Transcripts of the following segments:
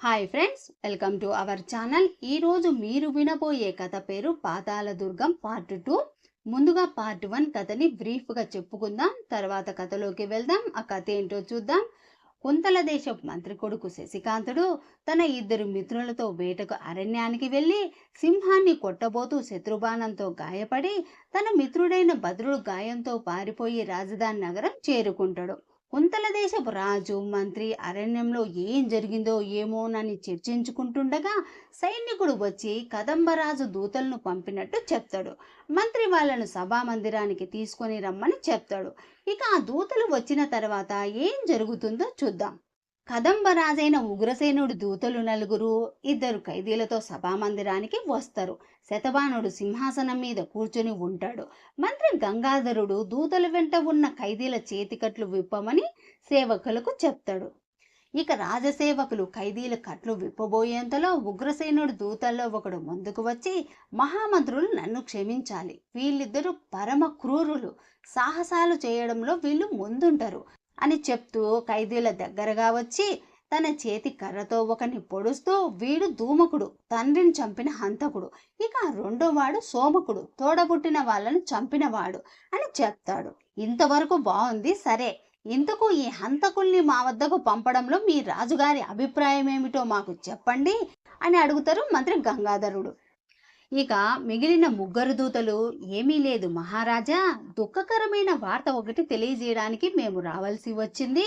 Hi friends welcome to our channel ఈరోజు మీరు వినబోయే కథ పేరు పాతాల దుర్గం పార్ట్ టూ ముందుగా పార్ట్ వన్ కథని బ్రీఫ్గా చెప్పుకుందాం. తర్వాత కథలోకి వెళ్దాం. ఆ కథ ఏంటో చూద్దాం. కుంతల దేశపు మంత్రి కొడుకు శశికాంతుడు తన ఇద్దరు మిత్రులతో వేటకు అరణ్యానికి వెళ్ళి సింహాన్ని కొట్టబోతూ శత్రుబాణంతో గాయపడి తన మిత్రుడైన భద్రుడు గాయంతో పారిపోయి రాజధాని నగరం చేరుకుంటాడు. కుంతల దేశపు రాజు మంత్రి అరణ్యంలో ఏం జరిగిందో ఏమోనని చర్చించుకుంటుండగా సైనికుడు వచ్చి కదంబరాజు దూతలను పంపినట్టు చెప్తాడు. మంత్రి వాళ్ళను సభా మందిరానికి తీసుకొని రమ్మని చెప్తాడు. ఇక ఆ దూతలు వచ్చిన తర్వాత ఏం జరుగుతుందో చూద్దాం. కదంబరాజైన ఉగ్రసేనుడు దూతలు నలుగురు ఇద్దరు ఖైదీలతో సభామందిరానికి వస్తారు. శతబానుడు సింహాసనం మీద కూర్చుని ఉంటాడు. మంత్రి గంగాధరుడు దూతల వెంట ఉన్న ఖైదీల చేతికట్లు విప్పమని సేవకులకు చెప్తాడు. ఇక రాజసేవకులు ఖైదీల కట్లు విప్పబోయేంతలో ఉగ్రసేనుడు దూతల్లో ఒకడు ముందుకు వచ్చి మహామంత్రులు నన్ను క్షమించాలి. వీళ్ళిద్దరూ పరమ క్రూరులు. సాహసాలు చేయడంలో వీళ్ళు ముందుంటారు. అని చెప్తూ ఖైదీల దగ్గరగా వచ్చి తన చేతి కర్రతో ఒకని పొడుస్తూ వీడు ధూమకుడు తండ్రిని చంపిన హంతకుడు. ఇక రెండో వాడు సోమకుడు తోడబుట్టిన వాళ్ళను చంపినవాడు అని చెప్తాడు. ఇంతవరకు బాగుంది సరే. ఇంతకు ఈ హంతకుల్ని మా వద్దకు పంపడంలో మీ రాజుగారి అభిప్రాయం ఏమిటో మాకు చెప్పండి అని అడుగుతారు మంత్రి గంగాధరుడు. ఇక మిగిలిన ముగ్గురు దూతలు ఏమీ లేదు మహారాజా దుఃఖకరమైన వార్త ఒకటి తెలియజేయడానికి మేము రావాల్సి వచ్చింది.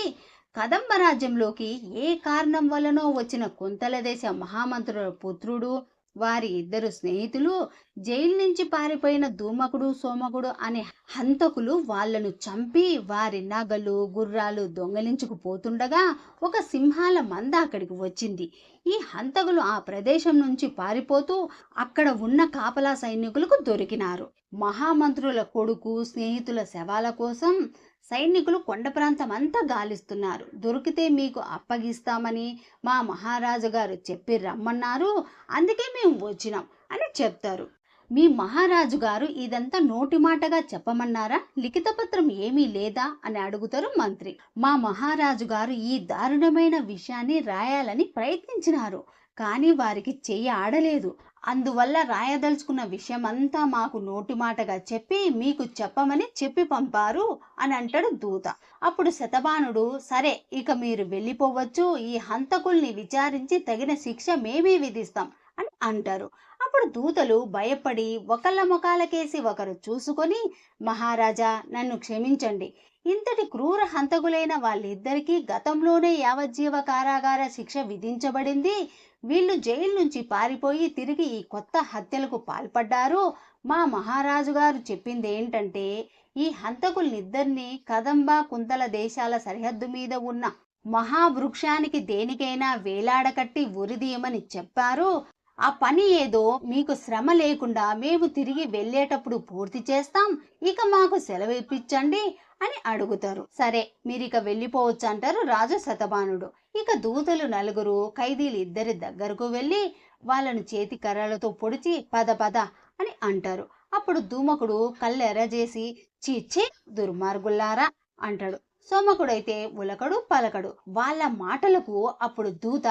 కదంబ రాజ్యంలోకి ఏ కారణం వలనో వచ్చిన కుంతల దేశ మహామంత్రుల పుత్రుడు వారి ఇద్దరు స్నేహితులు జైలు నుంచి పారిపోయిన ధూమకుడు సోమకుడు అనే హంతకులు వాళ్ళను చంపి వారి నగలు గుర్రాలు దొంగలించుకుపోతుండగా ఒక సింహాల మంద అక్కడికి వచ్చింది. ఈ హంతకులు ఆ ప్రదేశం నుంచి పారిపోతూ అక్కడ ఉన్న కాపలా సైనికులకు దొరికినారు. మహామంత్రుల కొడుకు స్నేహితుల శవాల కోసం సైనికులు కొండ ప్రాంతం అంతా గాలిస్తున్నారు. దొరికితే మీకు అప్పగిస్తామని మా మహారాజు గారు చెప్పి రమ్మన్నారు. అందుకే మేము వచ్చినాం అని చెప్తారు. మీ మహారాజు గారు ఇదంతా నోటి మాటగా చెప్పమన్నారా? లిఖిత పత్రం ఏమీ లేదా? అని అడుగుతారు మంత్రి. మా మహారాజు గారు ఈ దారుణమైన విషయాన్ని రాయాలని ప్రయత్నించినారు. కానీ వారికి చెయ్యి ఆడలేదు. అందువల్ల రాయదలుచుకున్న విషయం అంతా మాకు నోటి మాటగా చెప్పి మీకు చెప్పమని చెప్పి పంపారు అని అంటాడు దూత. అప్పుడు శతబానుడు సరే ఇక మీరు వెళ్ళిపోవచ్చు. ఈ హంతకుల్ని విచారించి తగిన శిక్ష మేమే విధిస్తాం అని అంటారు. అప్పుడు దూతలు భయపడి ఒకళ్ళ ముఖాలకేసి ఒకరు చూసుకొని మహారాజా నన్ను క్షమించండి. ఇంతటి క్రూర హంతకులైన వాళ్ళిద్దరికీ గతంలోనే యావజ్జీవ కారాగార శిక్ష విధించబడింది. వీళ్ళు జైలు నుంచి పారిపోయి తిరిగి ఈ కొత్త హత్యలకు పాల్పడ్డారు. మా మహారాజు గారు చెప్పింది ఏంటంటే ఈ హంతకులనిద్దరినీ కదంబ కుంతల దేశాల సరిహద్దు మీద ఉన్న మహావృక్షానికి దేనికైనా వేలాడకట్టి ఉరిదీయమని చెప్పారు. ఆ పని ఏదో మీకు శ్రమ లేకుండా మేము తిరిగి వెళ్ళేటప్పుడు పూర్తి చేస్తాం. ఇక మాకు సెలవు ఇప్పించండి అని అడుగుతారు. సరే మీరిక వెళ్ళిపోవచ్చు అంటారు రాజు శతబానుడు ఇక దూతలు నలుగురు ఖైదీలు ఇద్దరి దగ్గరకు వెళ్ళి వాళ్ళను చేతి కర్రలతో పొడిచి పద పద అని అంటారు. అప్పుడు దూమకుడు కళ్ళెరజేసి చీచి దుర్మార్గుల్లారా అంటాడు. సోమకుడైతే ఉలకడు పలకడు. వాళ్ళ మాటలకు అప్పుడు దూత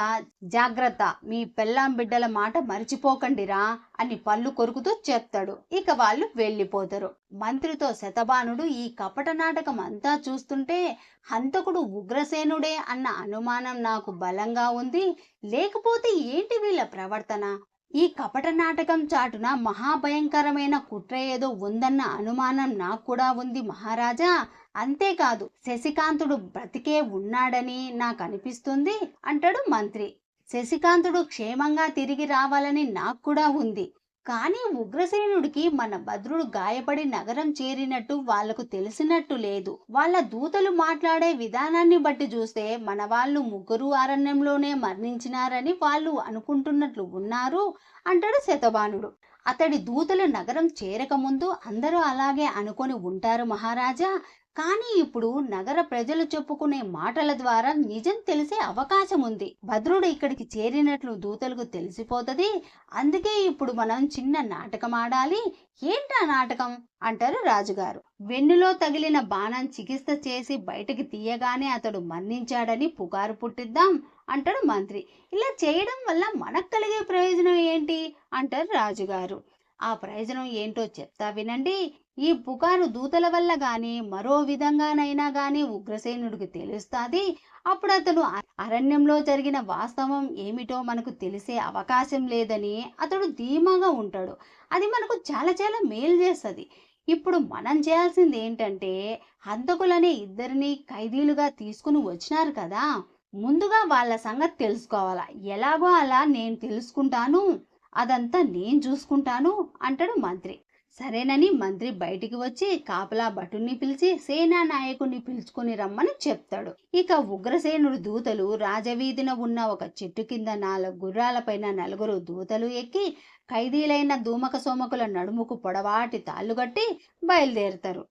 జాగ్రత్త మీ పెళ్ళాం బిడ్డల మాట మర్చిపోకండిరా అని పళ్ళు కొరుకుతూ చెప్తాడు. ఇక వాళ్ళు వెళ్ళిపోతారు. మంత్రితో శతబానుడు ఈ కపట నాటకం అంతా చూస్తుంటే హంతకుడు ఉగ్రసేనుడే అన్న అనుమానం నాకు బలంగా ఉంది. లేకపోతే ఏంటి వీళ్ళ ప్రవర్తన? ఈ కపట నాటకం చాటున మహాభయంకరమైన కుట్ర ఏదో ఉందన్న అనుమానం నాకు కూడా ఉంది మహారాజా. అంతేకాదు శశికాంతుడు బ్రతికే ఉన్నాడని నాకు అనిపిస్తుంది అంటాడు మంత్రి. శశికాంతుడు క్షేమంగా తిరిగి రావాలని నాకు కూడా ఉంది. కానీ ఉగ్రసేనుడికి మన భద్రుడు గాయపడి నగరం చేరినట్టు వాళ్ళకు తెలిసినట్టు లేదు. వాళ్ళ దూతలు మాట్లాడే విధానాన్ని బట్టి చూస్తే మన వాళ్ళు ముగ్గురు అరణ్యంలోనే మరణించినారని వాళ్ళు అనుకుంటున్నట్లు ఉన్నారు అంటాడు శతబానుడు అతడి దూతలు నగరం చేరకముందు అందరూ అలాగే అనుకొని ఉంటారు మహారాజా. కానీ ఇప్పుడు నగర ప్రజలు చెప్పుకునే మాటల ద్వారా నిజం తెలిసే అవకాశం ఉంది. భద్రుడు ఇక్కడికి చేరినట్లు దూతలకు తెలిసిపోతుంది. అందుకే ఇప్పుడు మనం చిన్న నాటకం ఆడాలి. ఏంటా నాటకం? అంటారు రాజుగారు. వెన్నులో తగిలిన బాణం చికిత్స చేసి బయటకు తీయగానే అతడు మరణించాడని పుకారు పుట్టిద్దాం. అంటాడు మంత్రి. ఇలా చేయడం వల్ల మనకు కలిగే ప్రయోజనం ఏంటి? అంటారు రాజుగారు. ఆ ప్రయోజనం ఏంటో చెప్తా వినండి. ఈ పుకారు దూతల వల్ల గాని మరో విధంగానైనా గాని ఉగ్రసేనుడికి తెలుస్తుంది. అప్పుడు అతను అరణ్యంలో జరిగిన వాస్తవం ఏమిటో మనకు తెలిసే అవకాశం లేదని అతడు ధీమాగా ఉంటాడు. అది మనకు చాలా చాలా మేలు చేస్తుంది. ఇప్పుడు మనం చేయాల్సింది ఏంటంటే హంతకులనే ఇద్దరిని ఖైదీలుగా తీసుకుని వచ్చినారు కదా. ముందుగా వాళ్ళ సంగతి తెలుసుకోవాలా? ఎలాగో అలా నేను తెలుసుకుంటాను అదంతా నేను చూసుకుంటాను అంటాడు మంత్రి. సరేనని మంత్రి బయటికి వచ్చి కాపలా భటుని పిలిచి సేనా నాయకుని పిలుచుకుని రమ్మని చెప్తాడు. ఇక ఉగ్రసేనుడు దూతలు రాజవీధిన ఉన్న ఒక చెట్టు కింద నాలుగు గుర్రాలపైన నలుగురు దూతలు ఎక్కి ఖైదీలైన దూమక సోమకుల నడుముకు పొడవాటి తాళ్ళు కట్టి బయలుదేరుతారు.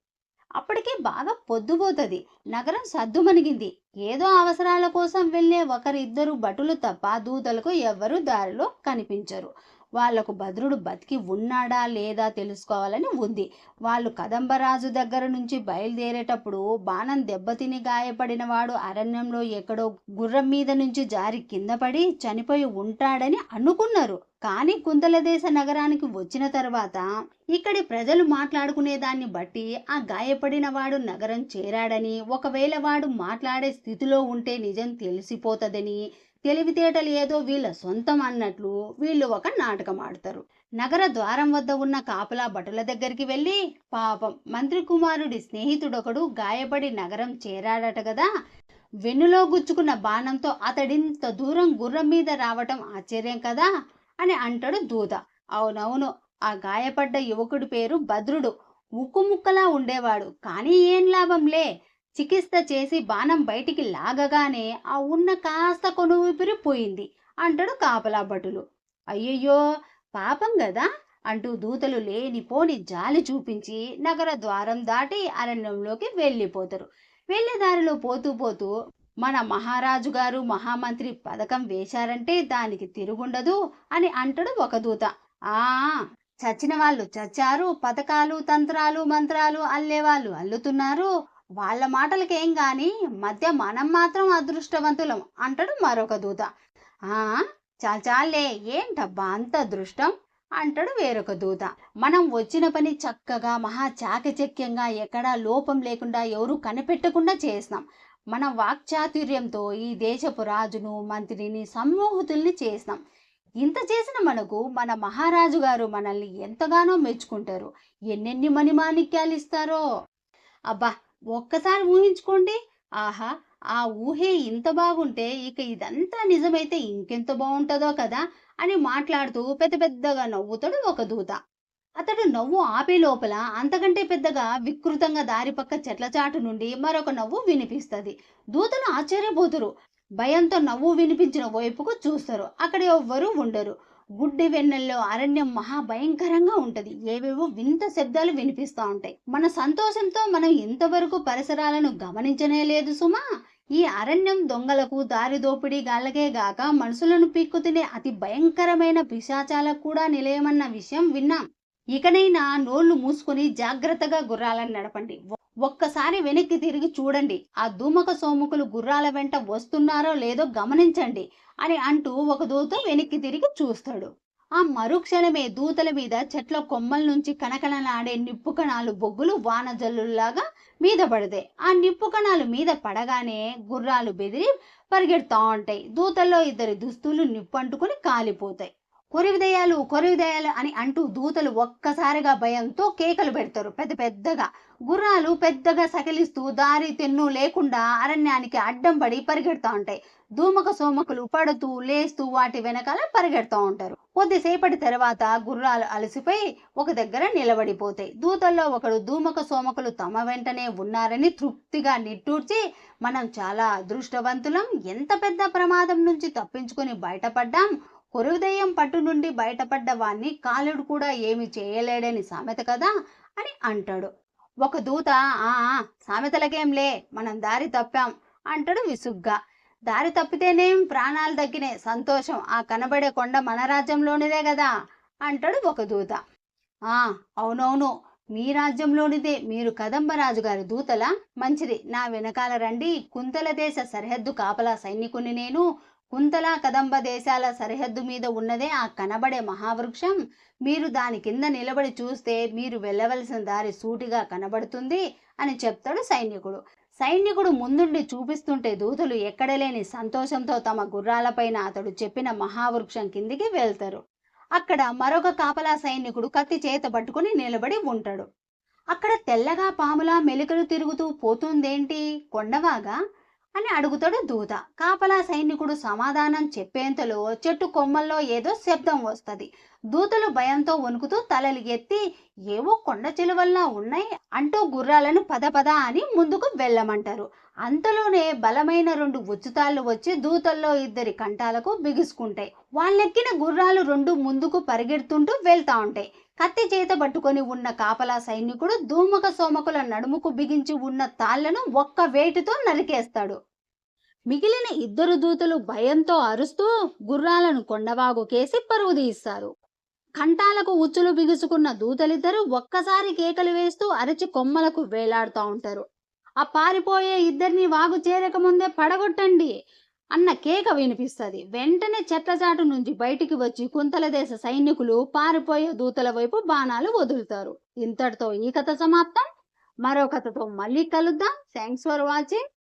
అప్పటికే బాగా పొద్దుపోతుంది. నగరం సద్దుమణిగింది. ఏదో అవసరాల కోసం వెళ్ళే ఒకరిద్దరు భటులు తప్ప దూతలకు ఎవ్వరూ దారిలో కనిపించరు. వాళ్ళకు భద్రుడు బతికి ఉన్నాడా లేదా తెలుసుకోవాలని ఉంది. వాళ్ళు కదంబరాజు దగ్గర నుంచి బయలుదేరేటప్పుడు బాణం దెబ్బతిని గాయపడిన వాడు అరణ్యంలో ఎక్కడో గుర్రం మీద నుంచి జారి కింద పడి చనిపోయి ఉంటాడని అనుకున్నారు. కానీ కుందలదేశ నగరానికి వచ్చిన తర్వాత ఇక్కడి ప్రజలు మాట్లాడుకునే దాన్ని బట్టి ఆ గాయపడిన వాడు నగరం చేరాడని ఒకవేళ వాడు మాట్లాడే స్థితిలో ఉంటే నిజం తెలిసిపోతుందని తెలివితేటలు ఏదో వీళ్ళ సొంతం అన్నట్లు వీళ్ళు ఒక నాటకం ఆడతారు. నగర ద్వారం వద్ద ఉన్న కాపలా భటుల దగ్గరికి వెళ్ళి పాపం మంత్రి కుమారుడి స్నేహితుడొకడు గాయపడి నగరం చేరాడట కదా వెన్నులో గుచ్చుకున్న బాణంతో అతడింత దూరం గుర్రం మీద రావటం ఆశ్చర్యం కదా! అని అంటాడు దూత. అవునవును ఆ గాయపడ్డ యువకుడి పేరు భద్రుడు. ఉక్కుముక్కలా ఉండేవాడు. కానీ ఏం లాభంలే? చికిత్స చేసి బాణం బయటికి లాగగానే ఆ ఉన్న కాస్త కొనువిపిరి పోయింది అంటాడు కాపలా భటులు అయ్యయ్యో పాపం కదా అంటూ దూతలు లేనిపోని జాలి చూపించి నగర ద్వారం దాటి అరణ్యంలోకి వెళ్ళిపోతారు. వెళ్ళే దారిలో పోతూ పోతూ మన మహారాజు గారు మహామంత్రి పథకం వేశారంటే దానికి తిరుగుండదు అని అంటాడు ఒక దూత. ఆ చచ్చిన వాళ్ళు చచ్చారు పథకాలు తంత్రాలు మంత్రాలు అల్లేవాళ్ళు అల్లుతున్నారు. వాళ్ళ మాటలకేం గాని మధ్య మనం మాత్రం అదృష్టవంతులం అంటాడు మరొక దూత. ఆ చాలు చాలే ఏంటబ్బా అంత అదృష్టం? అంటాడు వేరొక దూత. మనం వచ్చిన పని చక్కగా మహా చాకచక్యంగా ఎక్కడా లోపం లేకుండా ఎవరు కనిపెట్టకుండా చేసినాం. మన వాక్చాతుర్యంతో ఈ దేశపు రాజును మంత్రిని సమ్మోహితుల్ని చేసినాం. ఇంత చేసిన మనకు మన మహారాజు గారు మనల్ని ఎంతగానో మెచ్చుకుంటారు. ఎన్నెన్ని మణిమాణిక్యాలు ఇస్తారో? అబ్బా ఒక్కసారి ఊహించుకోండి. ఆహా ఆ ఊహే ఇంత బాగుంటే ఇక ఇదంతా నిజమైతే ఇంకెంత బాగుంటుందో కదా అని మాట్లాడుతూ పెద్ద పెద్దగా నవ్వుతాడు ఒక దూత. అతడు నవ్వు ఆపే లోపల అంతకంటే పెద్దగా వికృతంగా దారి పక్క చెట్ల చాటు నుండి మరొక నవ్వు వినిపిస్తుంది. దూతలు ఆశ్చర్యపోతురు. భయంతో నవ్వు వినిపించిన వైపుకు చూస్తారు. అక్కడ ఎవ్వరూ ఉండరు. గుడ్డి వెన్నెల్లో అరణ్యం మహా భయంకరంగా ఉంటది. ఏవేవో వింత శబ్దాలు వినిపిస్తూ ఉంటాయి. మన సంతోషంతో మనం ఇంతవరకు పరిసరాలను గమనించనే లేదు సుమా. ఈ అరణ్యం దొంగలకు దారి దోపిడీ గాళ్ళకే గాక మనుషులను పీక్కు తినే అతి భయంకరమైన పిశాచాలకు కూడా నిలయమన్న విషయం విన్నాం. ఇకనైనా నోళ్ళు మూసుకొని జాగ్రత్తగా గుర్రాలను నడపండి. ఒక్కసారి వెనక్కి తిరిగి చూడండి. ఆ ధూమక సోముకులు గుర్రాల వెంట వస్తున్నారో లేదో గమనించండి అని అంటూ ఒక దూత వెనక్కి తిరిగి చూస్తాడు. ఆ మరుక్షణమే దూతల మీద చెట్ల కొమ్మల నుంచి కనకనలాడే నిప్పు కణాలు బొగ్గులు వానజల్లుల్లాగా మీద పడతాయి ఆ నిప్పు కణాలు మీద పడగానే గుర్రాలు బెదిరి పరిగెడుతూ ఉంటాయి. దూతల్లో ఇద్దరి దుస్తులు నిప్పు అంటుకుని కాలిపోతాయి. కొరివిదయాలు కొరివిదయాలు అని అంటూ దూతలు ఒక్కసారిగా భయంతో కేకలు పెడతారు. పెద్ద పెద్దగా గుర్రాలు పెద్దగా సకిలిస్తూ దారి తెన్ను లేకుండా అరణ్యానికి అడ్డం పడి పరిగెడతా ఉంటాయి. ధూమక సోమకులు పడుతూ లేస్తూ వాటి వెనకాల పరిగెడతా ఉంటారు. కొద్దిసేపటి తర్వాత గుర్రాలు అలసిపోయి ఒక దగ్గర నిలబడిపోతాయి. దూతల్లో ఒకడు ధూమక సోమకులు తమ వెంటనే ఉన్నారని తృప్తిగా నిట్టూర్చి మనం చాలా అదృష్టవంతులం. ఎంత పెద్ద ప్రమాదం నుంచి తప్పించుకొని బయటపడ్డాం? హృదయం పట్టు నుండి బయటపడ్డ వాణ్ణి కాలుడు కూడా ఏమి చేయలేడని సామెత కదా అని అంటాడు. ఒక దూత ఆ ఆ, సామెతలకేంలే మనం దారి తప్పాం అంటాడు విసుగ్గా. దారి తప్పితేనేం ప్రాణాలు దక్కినాయి సంతోషం ఆ కనబడే కొండ మన రాజ్యంలోనిదే కదా అంటాడు ఒక దూత. ఆ అవునవును మీ రాజ్యంలోనిదే మీరు కదంబరాజు గారి దూతలా? మంచిది నా వెనకాల రండి కుంతల దేశ సరిహద్దు కాపలా సైనికుని నేను కుంతల కదంబ దేశాల సరిహద్దు మీద ఉన్నదే ఆ కనబడే మహావృక్షం. మీరు దాని కింద నిలబడి చూస్తే మీరు వెళ్ళవలసిన దారి సూటిగా కనబడుతుంది అని చెప్తాడు సైనికుడు. సైనికుడు ముందుండి చూపిస్తుంటే దూతులు ఎక్కడలేని సంతోషంతో తమ గుర్రాలపైన అతడు చెప్పిన మహావృక్షం కిందికి వెళ్తారు. అక్కడ మరొక కాపలా సైనికుడు కత్తి చేత పట్టుకుని నిలబడి ఉంటాడు. అక్కడ తెల్లగా పాములా మెలికలు తిరుగుతూ పోతుందేంటి? కొండవాగా? అని అడుగుతాడు దూత. కాపలా సైనికుడు సమాధానం చెప్పేంతలో చెట్టు కొమ్మల్లో ఏదో శబ్దం వస్తుంది. దూతలు భయంతో వణుకుతూ తలలు ఎత్తి ఏవో కొండ చిలువల్లా ఉన్నాయి అంటూ గుర్రాలను పద పద అని ముందుకు వెళ్ళమంటారు. అంతలోనే బలమైన రెండు ఉచ్చుతాళ్ళు వచ్చి దూతల్లో ఇద్దరి కంఠాలకు బిగుసుకుంటాయి. వాళ్ళెక్కిన గుర్రాలు రెండు ముందుకు పరిగెడుతుంటూ వెళ్తా ఉంటాయి. కత్తి చేత పట్టుకొని ఉన్న కాపలా సైనికుడు ధూమక సోమకుల నడుముకు బిగించి ఉన్న తాళ్ళను ఒక్క వేటితో నరికేస్తాడు. మిగిలిన ఇద్దరు దూతలు భయంతో అరుస్తూ గుర్రాలను కొండవాగు కేసి పరుగు తీస్తారు. కంఠాలకు ఉచ్చులు బిగుసుకున్న దూతలిద్దరూ ఒక్కసారి కేకలు వేస్తూ అరచి కొమ్మలకు వేలాడుతూ ఉంటారు. ఆ పారిపోయే ఇద్దరిని వాగు చేరక ముందే పడగొట్టండి. అన్న కేక వినిపిస్తుంది. వెంటనే చెట్లచాటు నుంచి బయటికి వచ్చి కుంతల దేశ సైనికులు పారిపోయే దూతల వైపు బాణాలు వదులుతారు. ఇంతటితో ఈ కథ సమాప్తం. మరో కథతో మళ్ళీ కలుద్దాం. Thanks for watching